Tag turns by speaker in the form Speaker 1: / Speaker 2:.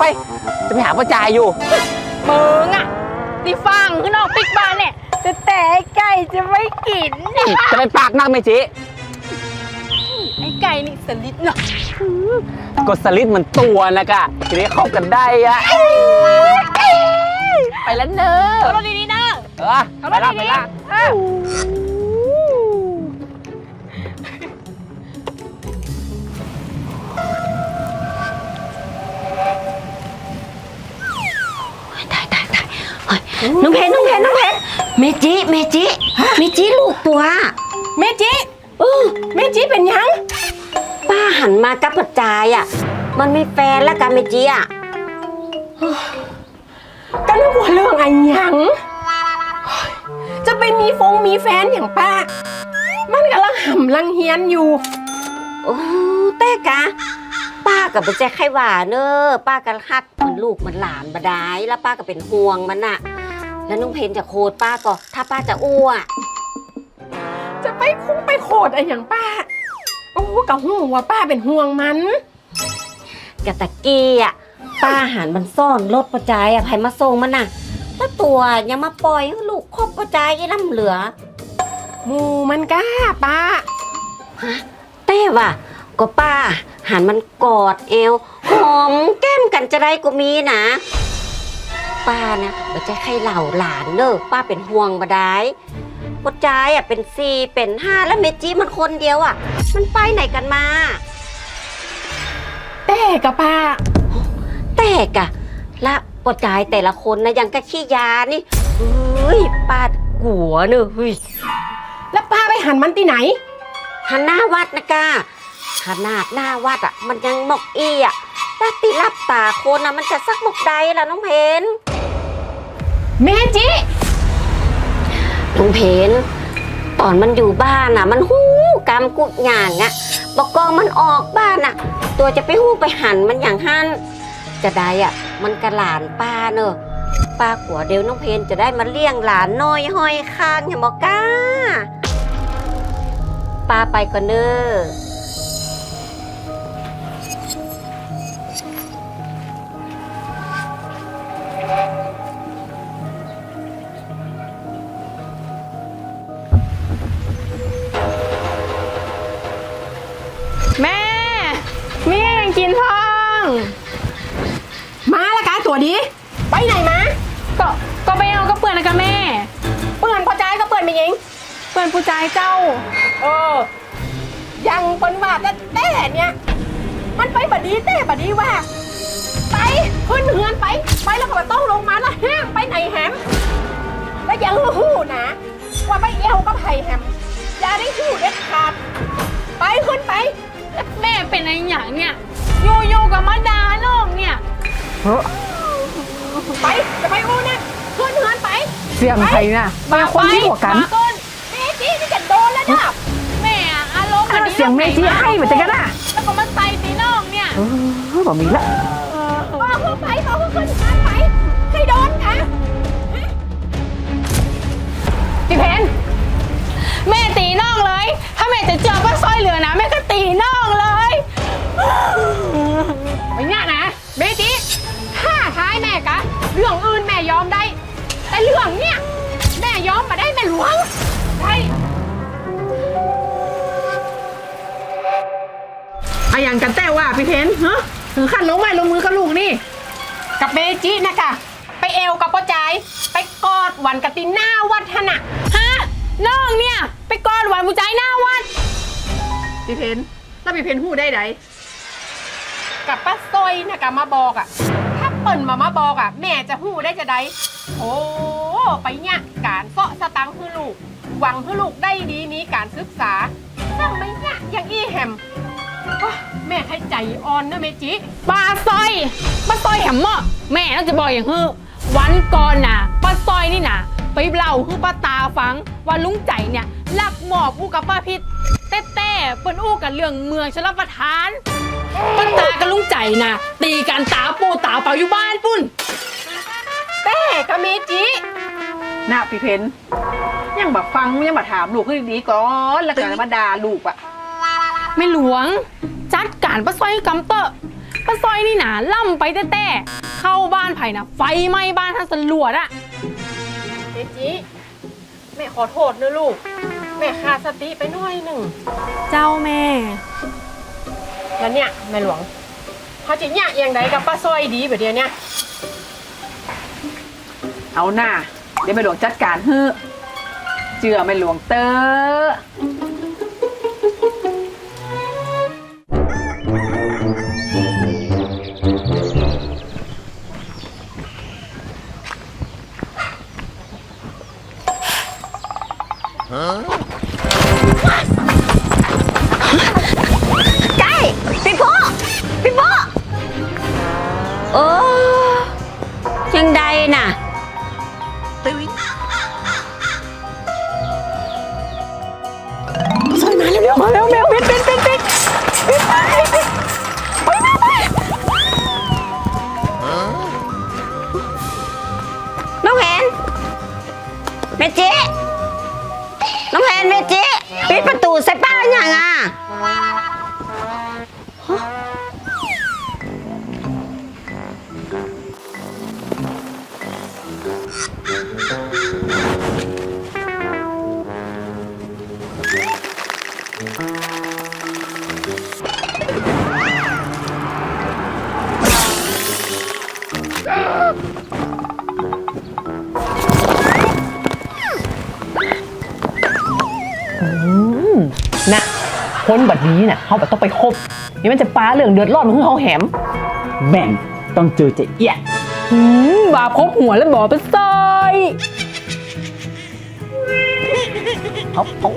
Speaker 1: ไป จะไปหาป้าจายอยู่
Speaker 2: เบิงอะดิฟังข้างนอกปิกบ้านเนี่ยแต่แต่ไอ้ไก่จะไม่กิน
Speaker 1: จะไปปากนั่งไหมจี
Speaker 2: ไอ้ไก่นี่สลิดเนาะ
Speaker 1: กดสลิดมันตัวนะกะจะได้เข้ากันได้อะไปแล้วเนอะ
Speaker 2: เอารถดีๆนะ
Speaker 1: เออไปละไปละ
Speaker 2: เออ
Speaker 3: น้องเพชรน้องเพชรน้องเพชรเมจิเมจิเมจิลูกปัว
Speaker 2: เมจิ
Speaker 3: เออ
Speaker 2: เมจิเป็นหยัง
Speaker 3: ป้าหันมากับปัจจายอะ มันมีแฟนแล้วกันเมจิอะ
Speaker 2: ก็นึกว่าเรื่องอะไรหยัง จะไปมีฟงมีแฟนอย่างป้า มันกำลังห่ำลังเฮียนอยู่
Speaker 3: โอ้แต่กะ ป้ากับปัจจายไข้หวาเนอะป้ากันฮักเหมันลูกเหมันหลานบดายแล้วป้าก็เป็นห่วงมันอะ แล้วน้องเพนจะโคดป้าก็ถ้าป้าจะอ้วก
Speaker 2: จะไปคุ้งไปโขดอะไรอย่างป้า โอ้กับหูว่าป้าเป็นห่วงมัน
Speaker 3: กะตะกี้อะป้าหันมันซ่อนรถปัจจายอะไผมาส่งมันน่ะแล้วตัวยังมาปล่อยให้ลูกคบปัจจายยี่น้ำเหลือ
Speaker 2: หมูมันกล้าป้า
Speaker 3: แต่ว่าก็ป้าหันมันกอดเอวหอมแก้มกันจะได้ก็มีนะ ป้านะบ่ใจใครเหล่าหลานเนอะป้าเป็นห่วงบดายปัจจายอะเป็นสี่เป็นห้าแล้วเมจิมันคนเดียวอะ มันไปไหนกันมา
Speaker 2: แต่กับป้า
Speaker 3: แต่กะละปัจจายแต่ละคนนะยังกะขี้ยานี่เฮ้ยป้ากัวเนอะเฮ้ย
Speaker 2: แล้วป้าไปหันมันที่ไหน
Speaker 3: หันหน้าวัดนะกาขนาดหน้าวัดอะ มันยังหมกอีอะถ้าติรับตาคนอะ มันจะสักหมกใดล่ะน้องเพน
Speaker 2: เมจิ
Speaker 3: น้องเพนตอนมันอยู่บ้านอะ มันหู้กำกุดหย่างอะบอกกองมันออกบ้านอะ ตัวจะไปหู้ไปหันมันอย่างหันจะได้อะมันกระหลานป้าเนอะป้าขัวเดียวน้องเพนจะได้มาเลี้ยงหลานน้อยห้อยคางอย่าบอกก้าป้าไปก่อนเนอะ
Speaker 2: แม่เมียยังกินท้องมาละกาตัวดี ไปไหนมา
Speaker 4: ก็ก็ไปเอาก็เปื่อนนะกับแม่
Speaker 2: เปื่อนพอใจก็เปื่อนไปยิง
Speaker 4: เปื่อนผู้ชายเจ้า
Speaker 2: เออ ยังเปิ้นว่าแต่แต่เนี่ย มันไปบัดดีแต่บัดดีว่า ไปขึ้นเฮือนไป ไปแล้วก็มาต้องลงมาแล้วแฮมไปไหนแฮมแล้วอยังหู้นะว่าไปเอวกับไผ่แฮมอย่าได้หู้
Speaker 4: แม่เป็นอะไรอย่างเนี่ยโยโย่กับมาดาน้องเนี่ย
Speaker 2: ไปจะไปอู้นะขึ้นเฮือนไป
Speaker 5: เสียงใครน่ะมาคนที่หัวกัน
Speaker 4: มาก่อน
Speaker 2: เมจี้นี่จะโดนแล้วนะ
Speaker 4: แม่อะอารมณ์
Speaker 5: อ้าวเสียงเมจี้ให้เหมือนกันน่ะ
Speaker 4: แล้วก็มาใส่ตีน้องเนี่ย
Speaker 5: เออบอกมีละ
Speaker 2: บอกขึ้นไปบอกขึ้นเฮือนไป ห
Speaker 4: ล
Speaker 2: วงได้อะอย่างกันแต่ว่าพี่เพนฮะถึงขั้นลงไม้ลงมือกับลูกนี่ กับเมจินะกะ ไปเอวกับป้าจายไปกอดหวันกะตินหน้าวัดหนนะ
Speaker 4: ฮะน้องเนี่ย ไปกอดหวานผู้ชายหน้าวัด
Speaker 2: พี่เพนแล้วพี่เพนหู้ได้ไดกับป้าซอยนะกะมาบอกอะถ้าเปิ่นมามาบอกอะแม่จะหู้ได้จะได้โอ้ ไปเนี่ยการเสาะสตังค์คือลูก หวังให้ลูกได้ดีมีการศึกษาต้องไม่เนี่ยอย่างอี้แฮมโอ้ยแม่ให้ใจอ่อนนะเมจิ
Speaker 4: ป้าสร้อยป้าสร้อยแหมเหมาะแม่น่าจะบอกอย่างฮือวันก่อนน่ะป้าสร้อยนี่น่ะ ไปเล่าคือป้าตาฟังว่าลุงใจเนี่ยลักหมอบอู้กับป้าพิษเต้เต้ๆเปิ้นอู้กับเรื่องเมืองชลประทานป้าตากับลุงใจน่ะ ตีกันตาปูตาเปล่าอยู่บ้านปุ้น
Speaker 2: แต่กับเมจิ
Speaker 5: น่ะพี่เพนยังแบบฟังยังแบบถามลูกให้ดีก่อนแล้วก็มาด่าลูกอะ
Speaker 4: ไม่หลวง จัดการป้าสร้อยให้กำเตอะป้าซอยนี่นะล่ำไปแต่แต่เข้าบ้านไผ่นะไฟไหม้บ้านท่านสลวดอะ
Speaker 2: เจจิแม่ขอโทษนะลูก แม่ขาดสติไปหน่อยหนึ่ง
Speaker 4: เจ้าแม่
Speaker 2: แล้วเนี่ยแม่หลวงเขาจะเนี่ยยังไงกับป้าซอยดีแบบเดียวเนี่ย
Speaker 5: เอาหน้า เดี๋ยวไปหลวงจัดการเฮ้อเจือไม่หลวงเตอ มาเร็วมาเร็วแมวเป็นเป็นเป็นเป็นเป็นไปไปไปไป
Speaker 3: น้องแผนเมจิน้องแผนเมจิปิดประตูใส่ป้าอย่างอะ
Speaker 5: น่ะคนบัดนี้น่ะเขาแบบต้องไปคบนี่มันจะป้าเรื่องเดือดร้อนของเขาแหม
Speaker 1: แบ่งต้องเจอเจะเอี้ย
Speaker 4: หืมบาพบหัวแล้วบอกป้าซอย
Speaker 1: เอาเอา